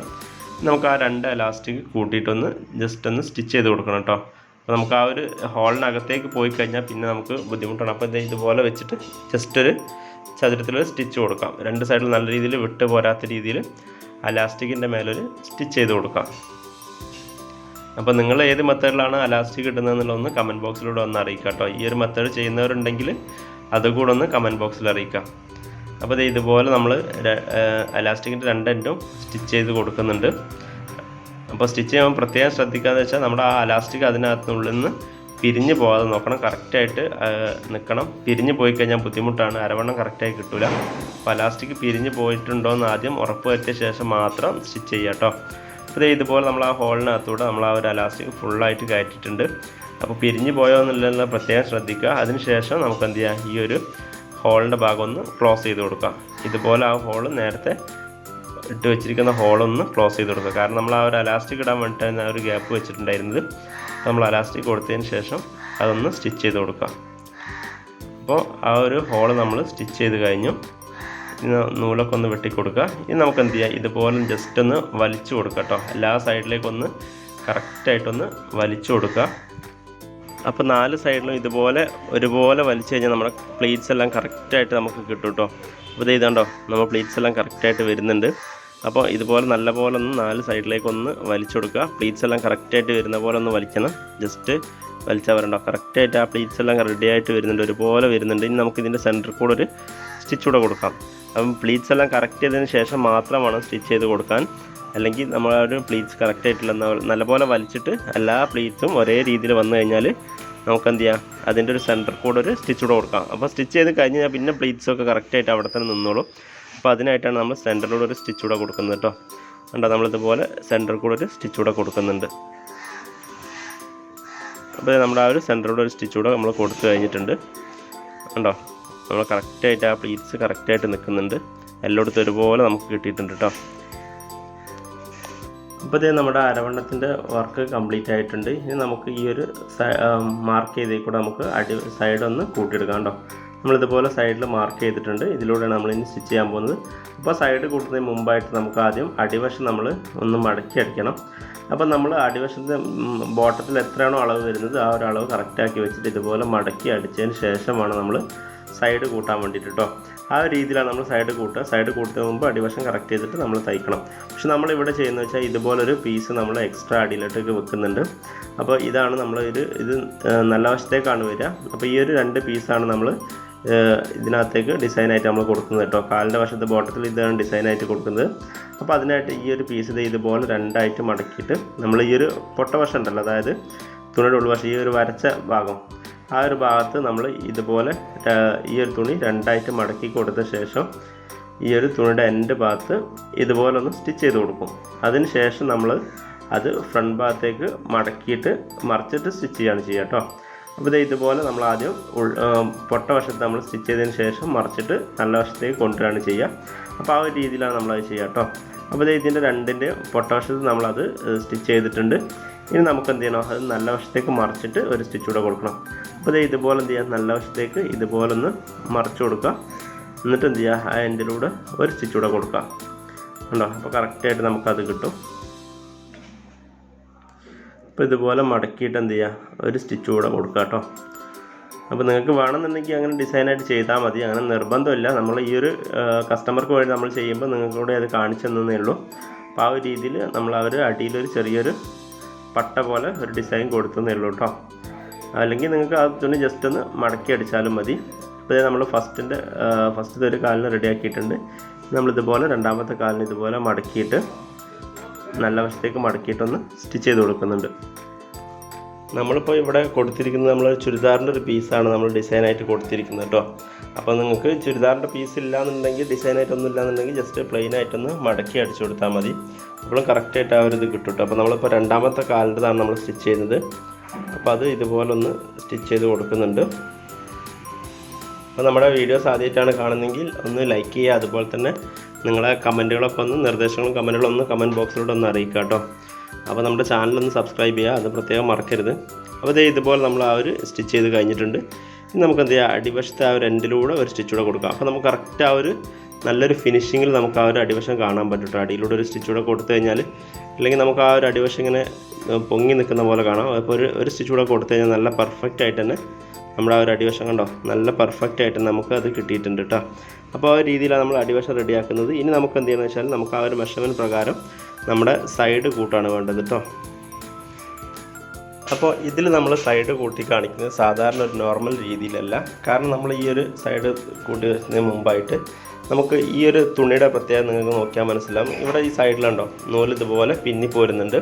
നമുക്ക് ആ രണ്ട് എലാസ്റ്റിക് കൂട്ടിയിട്ടൊന്ന് ജസ്റ്റ് ഒന്ന് സ്റ്റിച്ച് ചെയ്ത് കൊടുക്കണം കേട്ടോ അപ്പോൾ നമുക്ക് ആ ഒരു ഹോളിനകത്തേക്ക് പോയി കഴിഞ്ഞാൽ പിന്നെ നമുക്ക് ബുദ്ധിമുട്ടാണ്. അപ്പോൾ ഇത് ഇതുപോലെ വെച്ചിട്ട് ജസ്റ്റ് ഒരു ചതുരത്തിൽ സ്റ്റിച്ച് കൊടുക്കാം. രണ്ട് സൈഡിൽ നല്ല രീതിയിൽ വിട്ട് പോരാത്ത രീതിയിൽ ആ ലാസ്റ്റിക്കിന്റെ മേലൊരു സ്റ്റിച്ച് ചെയ്ത് കൊടുക്കാം. അപ്പോൾ നിങ്ങൾ ഏത് മെത്തേഡിലാണ് അലാസ്റ്റിക് കിട്ടുന്നതെന്നുള്ളതൊന്ന് കമന്റ് ബോക്സിലൂടെ ഒന്ന് അറിയിക്കുക കേട്ടോ. ഈ ഒരു മെത്തേഡ് ചെയ്യുന്നവരുണ്ടെങ്കിൽ അതുകൂടെ ഒന്ന് കമന്റ് ബോക്സിൽ അറിയിക്കാം അപ്പോൾ ഇത് ഇതുപോലെ നമ്മൾ അലാസ്റ്റിക്കിന്റെ രണ്ടെൻഡും സ്റ്റിച്ച് ചെയ്ത് കൊടുക്കുന്നുണ്ട്. അപ്പോൾ സ്റ്റിച്ച് ചെയ്യുമ്പോൾ പ്രത്യേകം ശ്രദ്ധിക്കാന്ന് വെച്ചാൽ നമ്മുടെ ആ അലാസ്റ്റിക് അതിനകത്തുള്ളിൽ നിന്ന് പിരിഞ്ഞ് പോകാതെ നോക്കണം. കറക്റ്റായിട്ട് നിൽക്കണം പിരിഞ്ഞ് പോയി കഴിഞ്ഞാൽ ബുദ്ധിമുട്ടാണ്. അരവണ്ണം കറക്റ്റായി കിട്ടില്ല അപ്പോൾ അലാസ്റ്റിക് പിരിഞ്ഞ് പോയിട്ടുണ്ടോ എന്ന് ആദ്യം ഉറപ്പ് വരുത്തിയ ശേഷം മാത്രം സ്റ്റിച്ച് ചെയ്യുക കേട്ടോ അപ്പോൾ ഇതുപോലെ നമ്മൾ ആ ഹോളിനകത്തൂടെ നമ്മൾ ആ ഒരു അലാസ്റ്റിക് ഫുള്ളായിട്ട് കയറ്റിയിട്ടുണ്ട്. അപ്പോൾ പിരിഞ്ഞ് പോയോ എന്നുള്ളതെല്ലാം പ്രത്യേകം ശ്രദ്ധിക്കുക. അതിനുശേഷം നമുക്ക് എന്ത് ചെയ്യാം? ഈ ഒരു ഹോളിന്റെ ഭാഗം ഒന്ന് ക്ലോസ് ചെയ്ത് കൊടുക്കാം. ഇതുപോലെ ആ ഹോൾ നേരത്തെ ഇട്ട് വെച്ചിരിക്കുന്ന ഹോളൊന്ന് ക്ലോസ് ചെയ്ത് കൊടുക്കുക. കാരണം നമ്മൾ ആ ഒരു അലാസ്റ്റിക് ഇടാൻ വേണ്ടിയിട്ടാണ് ആ ഒരു ഗ്യാപ്പ് വെച്ചിട്ടുണ്ടായിരുന്നത്. നമ്മൾ അലാസ്റ്റിക് കൊടുത്തതിന് ശേഷം അതൊന്ന് സ്റ്റിച്ച് ചെയ്ത് കൊടുക്കുക. അപ്പോൾ ആ ഒരു ഹോൾ നമ്മൾ സ്റ്റിച്ച് ചെയ്ത് കഴിഞ്ഞു. നൂലൊക്കെ ഒന്ന് വെട്ടിക്കൊടുക്കുക ഇനി നമുക്ക് എന്ത് ചെയ്യാം? ഇതുപോലെ ജസ്റ്റ് ഒന്ന് വലിച്ചു കൊടുക്കുക കേട്ടോ. എല്ലാ സൈഡിലേക്കൊന്ന് കറക്റ്റായിട്ടൊന്ന് വലിച്ചു കൊടുക്കുക. അപ്പോൾ നാല് സൈഡിലും ഇതുപോലെ ഒരുപോലെ വലിച്ചു കഴിഞ്ഞാൽ നമ്മുടെ പ്ലേറ്റ്സ് എല്ലാം കറക്റ്റായിട്ട് നമുക്ക് കിട്ടും കേട്ടോ. അപ്പോൾ ഇത് ഇതുണ്ടോ? നമ്മൾ പ്ലേറ്റ്സ് എല്ലാം കറക്റ്റായിട്ട് വരുന്നുണ്ട്. അപ്പോൾ ഇതുപോലെ നല്ല പോലെ ഒന്ന് നാല് സൈഡിലേക്ക് ഒന്ന് വലിച്ചു കൊടുക്കുക പ്ലീറ്റ്സ് എല്ലാം കറക്റ്റായിട്ട് വരുന്ന പോലെ ഒന്ന് വലിക്കണം. ജസ്റ്റ് വലിച്ചാൽ വരണ്ടോ. കറക്റ്റായിട്ട് ആ പ്ലീറ്റ്സ് എല്ലാം റെഡി ആയിട്ട് വരുന്നുണ്ട്. ഒരുപോലെ വരുന്നുണ്ട്. ഇനി നമുക്ക് ഇതിന്റെ സെന്ററിൽ കൂടെ ഒരു സ്റ്റിച്ച് കൂടെ കൊടുക്കാം. അപ്പം പ്ലീറ്റ്സ് എല്ലാം കറക്റ്റ് ചെയ്തതിന് ശേഷം മാത്രമാണ് സ്റ്റിച്ച് ചെയ്ത് കൊടുക്കാൻ. അല്ലെങ്കിൽ നമ്മൾ ഒരു പ്ലീറ്റ്സ് കറക്റ്റ് ആയിട്ടില്ല. നല്ലപോലെ വലിച്ചിട്ട് എല്ലാ പ്ലീറ്റ്സും ഒരേ രീതിയിൽ വന്നു കഴിഞ്ഞാൽ നമുക്ക് എന്ത് ചെയ്യാം അതിന്റെ ഒരു സെന്റർ കൂടെ ഒരു സ്റ്റിച്ച് കൂടെ കൊടുക്കാം. അപ്പോൾ സ്റ്റിച്ച് ചെയ്ത് കഴിഞ്ഞ് കഴിഞ്ഞാൽ പിന്നെ പ്ലീറ്റ്സൊക്കെ കറക്റ്റായിട്ട് അവിടെ തന്നെ നിന്നോളും. അപ്പോൾ അതിനായിട്ടാണ് നമ്മൾ സെന്ററിലൂടെ ഒരു സ്റ്റിച്ച് കൂടെ കൊടുക്കുന്നത് കേട്ടോ. കണ്ടോ നമ്മളിതുപോലെ സെന്ററിൽ കൂടെ ഒരു സ്റ്റിച്ച് കൂടെ കൊടുക്കുന്നുണ്ട്. അപ്പോൾ നമ്മുടെ ആ ഒരു സെന്ററിലൂടെ ഒരു സ്റ്റിച്ച് കൂടെ നമ്മൾ കൊടുത്തു കഴിഞ്ഞിട്ടുണ്ട്. കണ്ടോ നമ്മൾ കറക്റ്റായിട്ട് ആ പ്ലീറ്റ്സ് കറക്റ്റായിട്ട് നിൽക്കുന്നുണ്ട്. എല്ലായിടത്തും ഒരുപോലെ നമുക്ക് കിട്ടിയിട്ടുണ്ട് കേട്ടോ. അപ്പോൾ ഇതേ നമ്മുടെ അരവണ്ണത്തിന്റെ വർക്ക് കംപ്ലീറ്റ് ആയിട്ടുണ്ട്. ഇനി നമുക്ക് ഈ ഒരു മാർക്ക് ചെയ്തേ കൂടെ നമുക്ക് അടി സൈഡ് ഒന്ന് കൂട്ടിയെടുക്കാം കേട്ടോ. നമ്മളിതുപോലെ സൈഡിൽ മാർക്ക് ചെയ്തിട്ടുണ്ട്. ഇതിലൂടെയാണ് ഇനി സ്റ്റിച്ച് ചെയ്യാൻ പോകുന്നത്. അപ്പോൾ സൈഡ് കൂട്ടുന്നതിന് മുമ്പായിട്ട് നമുക്ക് ആദ്യം അടിവശം നമ്മൾ ഒന്ന് മടക്കി അടിക്കണം. അപ്പോൾ നമ്മൾ അടിവശത്തെ ബോട്ടത്തിൽ എത്രയാണോ അളവ് വരുന്നത് ആ ഒരു അളവ് കറക്റ്റാക്കി വെച്ചിട്ട് ഇതുപോലെ മടക്കി അടിച്ചതിന് ശേഷമാണ് നമ്മൾ സൈഡ് കൂട്ടാൻ വേണ്ടിയിട്ട് കേട്ടോ ആ ഒരു രീതിയിലാണ് നമ്മൾ സൈഡ് കൂട്ടുക. സൈഡ് കൂട്ടുന്നതിന് മുമ്പ് അടിവശം കറക്റ്റ് ചെയ്തിട്ട് നമ്മൾ തയ്ക്കണം. പക്ഷെ നമ്മൾ ഇവിടെ ചെയ്യുന്നത് വെച്ചാൽ ഇതുപോലൊരു പീസ് നമ്മൾ എക്സ്ട്രാ അടിയിലോട്ടേക്ക് വെക്കുന്നുണ്ട്. അപ്പോൾ ഇതാണ് നമ്മൾ ഇത് ഇത് നല്ല വശത്തേക്കാണ് വരിക. അപ്പോൾ ഈ ഒരു രണ്ട് പീസാണ് നമ്മൾ ഇതിനകത്തേക്ക് ഡിസൈനായിട്ട് നമ്മൾ കൊടുക്കുന്നത് കേട്ടോ. കാലിന്റെ വശത്തെ ബോട്ടത്തിൽ ഇതാണ് ഡിസൈനായിട്ട് കൊടുക്കുന്നത്. അപ്പോൾ അതിനായിട്ട് ഈ ഒരു പീസ് ഇത് ഇതുപോലെ രണ്ടായിട്ട് മടക്കിയിട്ട് നമ്മൾ ഈ ഒരു പൊട്ട വശം ഉണ്ടല്ലോ അതായത് തുണിയുടെ ഉൾവശം ഈ ഒരു വരച്ച ഭാഗം. ആ ഒരു ഭാഗത്ത് നമ്മൾ ഇതുപോലെ ഈ ഒരു തുണി രണ്ടായിട്ട് മടക്കി കൊടുത്ത ശേഷം ഈ ഒരു തുണിയുടെ എന്റെ ഭാഗത്ത് ഇതുപോലെ ഒന്ന് സ്റ്റിച്ച് ചെയ്ത് കൊടുക്കും. അതിന് ശേഷം നമ്മൾ അത് ഫ്രണ്ട് ഭാഗത്തേക്ക് മടക്കിയിട്ട് മറിച്ചിട്ട് സ്റ്റിച്ച് ചെയ്യാണ് ചെയ്യുക കേട്ടോ. അപ്പോൾ ഇത് ഇതുപോലെ നമ്മൾ ആദ്യം പൊട്ട വശത്ത് നമ്മൾ സ്റ്റിച്ച് ചെയ്തതിന് ശേഷം മറിച്ചിട്ട് നല്ല വശത്തേക്ക് കൊണ്ടുവരാണ് ചെയ്യുക. അപ്പോൾ ആ ഒരു രീതിയിലാണ് നമ്മളത് ചെയ്യുക കേട്ടോ. അപ്പോൾ ഇത് ഇതിന്റെ രണ്ടിന്റെ പൊട്ട വശത്ത് നമ്മളത് സ്റ്റിച്ച് ചെയ്തിട്ടുണ്ട്. ഇനി നമുക്ക് എന്ത് ചെയ്യണം? അത് നല്ല വശത്തേക്ക് മറിച്ചിട്ട് ഒരു സ്റ്റിച്ച് കൂടെ കൊടുക്കണം. അപ്പോൾ ഇത് ഇതുപോലെ എന്ത് ചെയ്യുക? നല്ല വശത്തേക്ക് ഇതുപോലെ ഒന്ന് മറിച്ച് കൊടുക്കുക. എന്നിട്ട് എന്ത് ചെയ്യുക? ആ എൻഡിലൂടെ ഒരു സ്റ്റിച്ച് കൂടെ കൊടുക്കുക. ഉണ്ടോ അപ്പോൾ കറക്റ്റായിട്ട് നമുക്കത് കിട്ടും. അപ്പോൾ ഇതുപോലെ മടക്കിയിട്ട് എന്ത് ചെയ്യുക? ഒരു സ്റ്റിച്ച് കൂടെ കൊടുക്കുക കേട്ടോ. അപ്പോൾ നിങ്ങൾക്ക് വേണമെന്നുണ്ടെങ്കിൽ അങ്ങനെ ഡിസൈനായിട്ട് ചെയ്താൽ മതി. അങ്ങനെ നിർബന്ധമില്ല. നമ്മൾ ഈ ഒരു കസ്റ്റമർക്ക് വേണ്ടി നമ്മൾ ചെയ്യുമ്പോൾ നിങ്ങൾക്ക് കൂടെ അത് കാണിച്ചു തന്നേ ഉള്ളൂ. അപ്പോൾ ആ ഒരു രീതിയിൽ നമ്മൾ അവർ അടിയിലൊരു ചെറിയൊരു പട്ട പോലെ ഒരു ഡിസൈൻ കൊടുത്തതേ ഉള്ളൂ കേട്ടോ. അല്ലെങ്കിൽ നിങ്ങൾക്ക് ആ തുണി ജസ്റ്റ് ഒന്ന് മടക്കി അടിച്ചാലും മതി. ഇപ്പോൾ നമ്മൾ ഫസ്റ്റിന്റെ ഫസ്റ്റത്തെ ഒരു കാലിന് റെഡിയാക്കിയിട്ടുണ്ട് നമ്മളിതുപോലെ രണ്ടാമത്തെ കാലിന് ഇതുപോലെ മടക്കിയിട്ട് നല്ല വശത്തേക്ക് മടക്കിയിട്ടൊന്ന് സ്റ്റിച്ച് ചെയ്ത് കൊടുക്കുന്നുണ്ട്. നമ്മളിപ്പോൾ ഇവിടെ കൊടുത്തിരിക്കുന്നത് നമ്മൾ ചുരിദാറിന്റെ ഒരു പീസാണ് നമ്മൾ ഡിസൈനായിട്ട് കൊടുത്തിരിക്കുന്നത് കേട്ടോ. അപ്പോൾ നിങ്ങൾക്ക് ചുരിദാറിന്റെ പീസ് ഇല്ലാന്നുണ്ടെങ്കിൽ ഡിസൈനായിട്ടൊന്നും ഇല്ലാന്നുണ്ടെങ്കിൽ ജസ്റ്റ് പ്ലെയിൻ ആയിട്ടൊന്ന് മടക്കി അടിച്ചു കൊടുത്താൽ മതി. അപ്പോഴും കറക്റ്റായിട്ട് ആ ഒരു ഇത് കിട്ടും കേട്ടോ. അപ്പോൾ നമ്മളിപ്പോൾ രണ്ടാമത്തെ കാലിന്റെതാണ് നമ്മൾ സ്റ്റിച്ച് ചെയ്യുന്നത്. അപ്പോൾ അത് ഇതുപോലെ ഒന്ന് സ്റ്റിച്ച് ചെയ്ത് കൊടുക്കുന്നുണ്ട്. അപ്പോൾ നമ്മുടെ വീഡിയോസ് ആദ്യമായിട്ടാണ് കാണുന്നതെങ്കിൽ ഒന്ന് ലൈക്ക് ചെയ്യുക. അതുപോലെ തന്നെ നിങ്ങളെ കമന്റുകളൊക്കെ ഒന്ന് നിർദ്ദേശങ്ങളും കമന്റുകളും ഒന്ന് കമന്റ് ബോക്സിലൂടെ ഒന്ന് അറിയിക്കുക കേട്ടോ. അപ്പോൾ നമ്മുടെ ചാനലൊന്ന് സബ്സ്ക്രൈബ് ചെയ്യുക അത് പ്രത്യേകം മറക്കരുത്. അപ്പോൾ ഇതേ ഇതുപോലെ നമ്മൾ ആ ഒരു സ്റ്റിച്ച് ചെയ്ത് കഴിഞ്ഞിട്ടുണ്ട്. ഇനി നമുക്ക് എന്ത് ചെയ്യാം? അടിവശത്തെ ആ ഒരു എൻഡിലൂടെ ഒരു സ്റ്റിച്ചൂടെ കൊടുക്കുക കൊടുക്കാം. അപ്പോൾ നമുക്ക് കറക്റ്റ് ആ ഒരു നല്ലൊരു ഫിനിഷിങ്ങിൽ നമുക്ക് ആ ഒരു അടിവശം കാണാൻ പറ്റും അടിയിലൂടെ ഒരു സ്റ്റിച്ചൂടെ കൊടുത്തു കഴിഞ്ഞാൽ അല്ലെങ്കിൽ നമുക്ക് ആ ഒരു അടിവശം ഇങ്ങനെ പൊങ്ങി നിൽക്കുന്ന പോലെ കാണാം. അപ്പോൾ ഒരു ഒരു സ്റ്റിച്ചൂടെ കൊടുത്തു കഴിഞ്ഞാൽ നല്ല പെർഫെക്റ്റ് ആയിട്ട് തന്നെ നമ്മുടെ ആ ഒരു അടിവശം കണ്ടോ? നല്ല പെർഫെക്റ്റ് ആയിട്ട് നമുക്ക് അത് കിട്ടിയിട്ടുണ്ട് കേട്ടോ. അപ്പോൾ ആ രീതിയിലാണ് നമ്മൾ അടിവശം റെഡിയാക്കുന്നത്. ഇനി നമുക്ക് എന്ത് ചെയ്യണമെന്ന് വെച്ചാൽ നമുക്ക് ആ ഒരു മെഷർമെന്റ് പ്രകാരം നമ്മുടെ സൈഡ് കൂട്ടാണ് വേണ്ടത് കേട്ടോ അപ്പോൾ ഇതിൽ നമ്മൾ സൈഡ് കൂട്ടി കാണിക്കുന്നത് സാധാരണ ഒരു നോർമൽ രീതിയിലല്ല. കാരണം നമ്മൾ ഈ ഒരു സൈഡ് കൂട്ടി വെച്ചതിന് മുമ്പായിട്ട് നമുക്ക് ഈ ഒരു തുണിയുടെ പ്രത്യേകത നിങ്ങൾക്ക് നോക്കിയാൽ മനസ്സിലാവും. ഇവിടെ ഈ സൈഡിലുണ്ടോ? നൂൽ ഇതുപോലെ പിന്നി പോരുന്നുണ്ട്.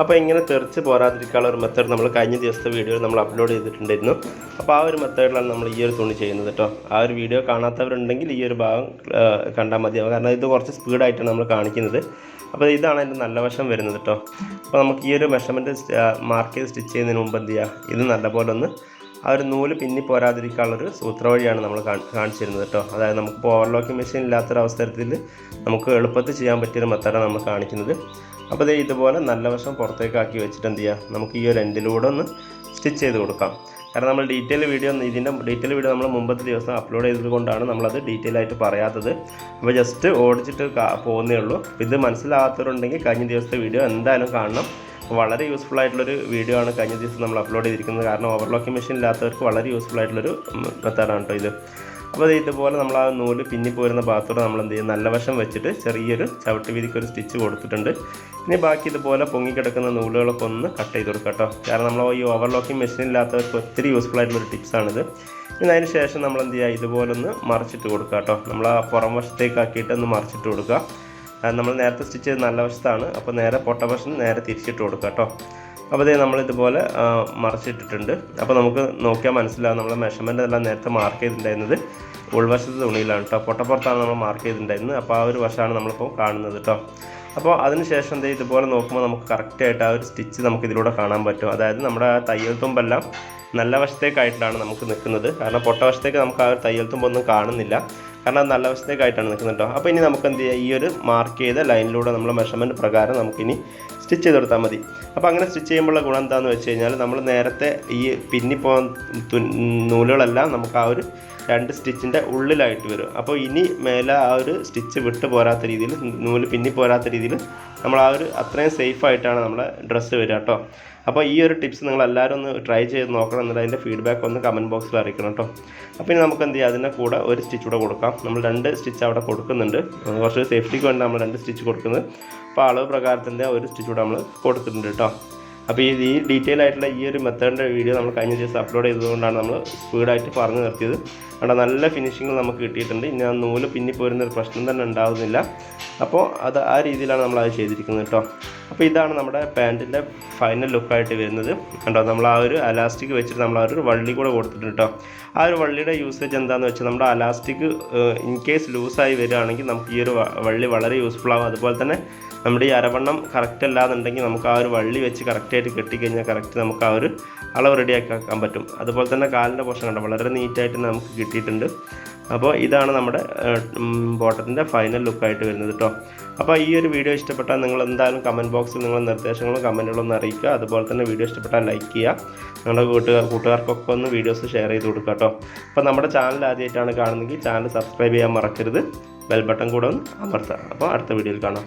അപ്പോൾ ഇങ്ങനെ തെറിച്ച് പോരാതിരിക്കാനുള്ള ഒരു മെത്തേഡ് നമ്മൾ കഴിഞ്ഞ ദിവസത്തെ വീഡിയോയിൽ നമ്മൾ അപ്ലോഡ് ചെയ്തിട്ടുണ്ടായിരുന്നു. അപ്പോൾ ആ ഒരു മെത്തേഡിലാണ് നമ്മൾ ഈ ഒരു തുണി ചെയ്യുന്നത് കേട്ടോ ആ ഒരു വീഡിയോ കാണാത്തവരുണ്ടെങ്കിൽ ഈ ഒരു ഭാഗം കണ്ടാൽ മതിയാവും കാരണം ഇത് കുറച്ച് സ്പീഡായിട്ടാണ് നമ്മൾ കാണിക്കുന്നത്. അപ്പോൾ ഇതാണ് അതിന്റെ നല്ല വശം വരുന്നത് കേട്ടോ അപ്പോൾ നമുക്ക് ഈ ഒരു മെഷർമെന്റ് മാർക്ക് ചെയ്ത് സ്റ്റിച്ച് ചെയ്യുന്നതിന് മുമ്പ് എന്ത് ചെയ്യുക ഇത് നല്ലപോലെ ഒന്ന് ആ ഒരു നൂൽ പിന്നി പോരാതിരിക്കാനുള്ളൊരു സൂത്രവഴിയാണ് നമ്മൾ കാണി- കാണിച്ചിരുന്നത് കേട്ടോ. അതായത് നമുക്ക് ഓവർലോക്കിംഗ് മെഷീൻ ഇല്ലാത്തൊരു അവസരത്തിൽ നമുക്ക് എളുപ്പത്തിൽ ചെയ്യാൻ പറ്റിയൊരു മെത്തേഡാണ് നമ്മൾ കാണിക്കുന്നത്. അപ്പോൾ ദേ ഇതുപോലെ നല്ല വശം പുറത്തേക്കാക്കി വെച്ചിട്ട് എന്ത് ചെയ്യുക നമുക്ക് ഈ ഒരു എൻഡിലൂടെ ഒന്ന് സ്റ്റിച്ച് ചെയ്ത് കൊടുക്കാം. കാരണം നമ്മൾ ഡീറ്റെയിൽ വീഡിയോ ഇതിന്റെ ഡീറ്റെയിൽ വീഡിയോ നമ്മൾ മുമ്പത്തെ ദിവസം അപ്ലോഡ് ചെയ്തതുകൊണ്ടാണ് നമ്മളത് ഡീറ്റെയിൽ ആയിട്ട് പറയാത്തത്. അപ്പോൾ ജസ്റ്റ് ഓടിച്ചിട്ട് പോകുന്നേ ഉള്ളൂ. ഇത് മനസ്സിലാകാത്തവരുണ്ടെങ്കിൽ കഴിഞ്ഞ ദിവസത്തെ വീഡിയോ എന്തായാലും കാണണം. വളരെ യൂസ്ഫുൾ ആയിട്ടുള്ളൊരു വീഡിയോ ആണ് കഴിഞ്ഞ ദിവസം നമ്മൾ അപ്ലോഡ് ചെയ്തിരിക്കുന്നത്. കാരണം ഓവർലോക്കിംഗ് മെഷീൻ ഇല്ലാത്തവർക്ക് വളരെ യൂസ്ഫുൾ ആയിട്ടുള്ളൊരു മെത്തേഡാണ് കേട്ടോ ഇത്. അപ്പോൾ ഇതുപോലെ നമ്മൾ ആ നൂൽ പിന്നി പോരുന്ന ഭാഗത്തോടെ നമ്മൾ എന്ത് ചെയ്യും? നല്ല വശം വെച്ചിട്ട് ചെറിയൊരു ചവിട്ട് വീതിക്ക് ഒരു സ്റ്റിച്ച് കൊടുത്തിട്ടുണ്ട്. ഇനി ബാക്കി ഇതുപോലെ പൊങ്ങിക്കിടക്കുന്ന നൂലുകളൊക്കെ ഒന്ന് കട്ട് ചെയ്ത് കൊടുക്കാം കേട്ടോ. കാരണം നമ്മൾ ഈ ഓവർലോക്കിംഗ് മെഷീൻ ഇല്ലാത്തവർക്ക് ഒത്തിരി യൂസ്ഫുൾ ആയിട്ടുള്ള ആയിട്ടുള്ളൊരു ടിപ്സാണിത് ഇനി അതിന് ശേഷം നമ്മൾ എന്ത് ചെയ്യുക? ഇതുപോലെ ഒന്ന് മറിച്ചിട്ട് കൊടുക്കുക കേട്ടോ. നമ്മൾ ആ പുറം വശത്തേക്ക് ആക്കിയിട്ട് ഒന്ന് മറിച്ചിട്ട് കൊടുക്കുക. നമ്മൾ നേരത്തെ സ്റ്റിച്ച് ചെയ്ത് നല്ല വശത്താണ്. അപ്പോൾ നേരെ പൊട്ട വശം നേരെ തിരിച്ചിട്ട് കൊടുക്കുക കേട്ടോ. അപ്പോൾ ഇതുപോലെ ആ, മറിച്ചിട്ടിട്ടുണ്ട്. അപ്പോൾ നമുക്ക് നോക്കിയാൽ മനസ്സിലാവും നമ്മൾ മെഷർമെന്റ് എല്ലാം നേരത്തെ മാർക്ക് ചെയ്തിട്ടുണ്ടായിരുന്നത്. ഉൾവശത്തെ തുണിയിലാണ് കേട്ടോ പൊട്ടപ്പുറത്താണ് നമ്മൾ മാർക്ക് ചെയ്തിട്ടുണ്ടായിരുന്നത്. അപ്പോൾ ആ ഒരു വശമാണ് നമ്മളിപ്പോൾ കാണുന്നത് കേട്ടോ അപ്പോൾ അതിനുശേഷം എന്തേ ഇതുപോലെ നോക്കുമ്പോൾ നമുക്ക് കറക്റ്റായിട്ട് ആ ഒരു സ്റ്റിച്ച് നമുക്ക് ഇതിലൂടെ കാണാൻ പറ്റും. അതായത് നമ്മുടെ ആ തയ്യൽ തുമ്പെല്ലാം നല്ല വശത്തേക്കായിട്ടാണ് നമുക്ക് നിൽക്കുന്നത്. കാരണം പൊട്ട വശത്തേക്ക് നമുക്ക് ആ ഒരു തയ്യൽ തുമ്പൊന്നും കാണുന്നില്ല. കാരണം അത് നല്ല വശത്തേക്കായിട്ടാണ് നിൽക്കുന്നത് കേട്ടോ അപ്പോൾ ഇനി നമുക്ക് എന്ത് ചെയ്യാം? ഈ ഒരു മാർക്ക് ചെയ്ത ലൈനിലൂടെ നമ്മൾ മെഷർമെന്റ് പ്രകാരം നമുക്കിനി സ്റ്റിച്ച് ചെയ്ത് കൊടുത്താൽ മതി. അപ്പോൾ അങ്ങനെ സ്റ്റിച്ച് ചെയ്യുമ്പോഴുള്ള ഗുണം എന്താണെന്ന് വെച്ച് കഴിഞ്ഞാൽ നമ്മൾ നേരത്തെ ഈ പിന്നിപ്പോകാൻ നൂലുകളെല്ലാം നമുക്ക് ആ ഒരു രണ്ട് സ്റ്റിച്ചിന്റെ ഉള്ളിലായിട്ട് വരും. അപ്പോൾ ഇനി മേലെ ആ ഒരു സ്റ്റിച്ച് വിട്ട് പോരാത്ത രീതിയിൽ നൂൽ പിന്നി പോരാത്ത രീതിയിൽ നമ്മൾ ആ ഒരു അത്രയും സേഫായിട്ടാണ് നമ്മളെ ഡ്രസ്സ് വരിക കേട്ടോ അപ്പോൾ ഈ ഒരു ടിപ്സ് നിങ്ങൾ എല്ലാവരും ഒന്ന് ട്രൈ ചെയ്ത് നോക്കണം എന്നിട്ട് അതിന്റെ ഫീഡ്ബാക്ക് ഒന്ന് കമന്റ് ബോക്സിൽ അറിയിക്കണം കേട്ടോ അപ്പോൾ ഇനി നമുക്ക് എന്ത് ചെയ്യാം? അതിന്റെ കൂടെ ഒരു സ്റ്റിച്ച് കൂടെ കൊടുക്കാം. നമ്മൾ രണ്ട് സ്റ്റിച്ച് അവിടെ കൊടുക്കുന്നുണ്ട്. കുറച്ച് സേഫ്റ്റിക്ക് വേണ്ടി നമ്മൾ രണ്ട് സ്റ്റിച്ച് കൊടുക്കുന്നത്. അപ്പോൾ അളവ് പ്രകാരത്തിന്റെ ഒരു സ്റ്റിച്ച് കൂടെ നമ്മൾ കൊടുക്കുന്നുണ്ട് കേട്ടോ അപ്പോൾ ഈ ഡീറ്റെയിൽ ആയിട്ടുള്ള ഈ ഒരു മെത്തേഡിന്റെ വീഡിയോ നമ്മൾ കഴിഞ്ഞ ദിവസം അപ്ലോഡ് ചെയ്തുകൊണ്ടാണ് നമ്മൾ സ്പീഡായിട്ട് പറഞ്ഞു നിർത്തിയത്. അവിടെ നല്ല ഫിനിഷിങ് നമുക്ക് കിട്ടിയിട്ടുണ്ട്. ഇനി ആ നൂൽ പിന്നി പോരുന്നൊരു പ്രശ്നം തന്നെ ഉണ്ടാകുന്നില്ല അപ്പോൾ അത് ആ രീതിയിലാണ് നമ്മൾ അത് ചെയ്തിരിക്കുന്നത് കേട്ടോ. അപ്പോൾ ഇതാണ് നമ്മുടെ പാന്റിന്റെ ഫൈനൽ ലുക്കായിട്ട് വരുന്നത്. കണ്ടോ? നമ്മൾ ആ ഒരു അലാസ്റ്റിക് വെച്ചിട്ട് നമ്മൾ ആ ഒരു വള്ളി കൂടെ കൊടുത്തിട്ടുണ്ട് കേട്ടോ. ആ ഒരു വള്ളിയുടെ യൂസേജ് എന്താണെന്ന് വെച്ചാൽ നമ്മുടെ അലാസ്റ്റിക് ഇൻ കേസ് ലൂസായി വരികയാണെങ്കിൽ നമുക്ക് ഈ ഒരു വള്ളി വളരെ യൂസ്ഫുൾ ആകും അതുപോലെ തന്നെ നമ്മുടെ ഈ അരവണ്ണം കറക്റ്റ് അല്ലാന്നുണ്ടെങ്കിൽ നമുക്ക് ആ ഒരു വള്ളി വെച്ച് കറക്റ്റായിട്ട് കെട്ടിക്കഴിഞ്ഞാൽ കറക്റ്റ് നമുക്ക് ആ ഒരു അളവ് റെഡിയാക്കാൻ പറ്റും. അതുപോലെ തന്നെ കാലിന്റെ പോർഷൻ കണ്ടോ? വളരെ നീറ്റായിട്ട് നമുക്ക് കിട്ടിയിട്ടുണ്ട്. അപ്പോൾ ഇതാണ് നമ്മുടെ ബോട്ടത്തിന്റെ ഫൈനൽ ലുക്കായിട്ട് വരുന്നത് കേട്ടോ അപ്പോൾ ഈ ഒരു വീഡിയോ ഇഷ്ടപ്പെട്ടാൽ നിങ്ങൾ എന്തായാലും കമന്റ് ബോക്സിൽ നിങ്ങളുടെ നിർദ്ദേശങ്ങളും കമന്റുകളും ഒന്ന് അറിയിക്കുക. അതുപോലെ തന്നെ വീഡിയോ ഇഷ്ടപ്പെട്ടാൽ ലൈക്ക് ചെയ്യുക. നിങ്ങളുടെ കൂട്ടുകാർ കൂട്ടുകാർക്കൊക്കെ ഒന്ന് വീഡിയോസ് ഷെയർ ചെയ്ത് കൊടുക്കുക കേട്ടോ അപ്പോൾ നമ്മുടെ ചാനൽ ആദ്യമായിട്ടാണ് കാണുന്നതെങ്കിൽ ചാനൽ സബ്സ്ക്രൈബ് ചെയ്യാൻ മറക്കരുത്. ബെൽ ബട്ടൺ കൂടെ ഒന്ന് അമർത്തുക. അപ്പോൾ അടുത്ത വീഡിയോയിൽ കാണാം.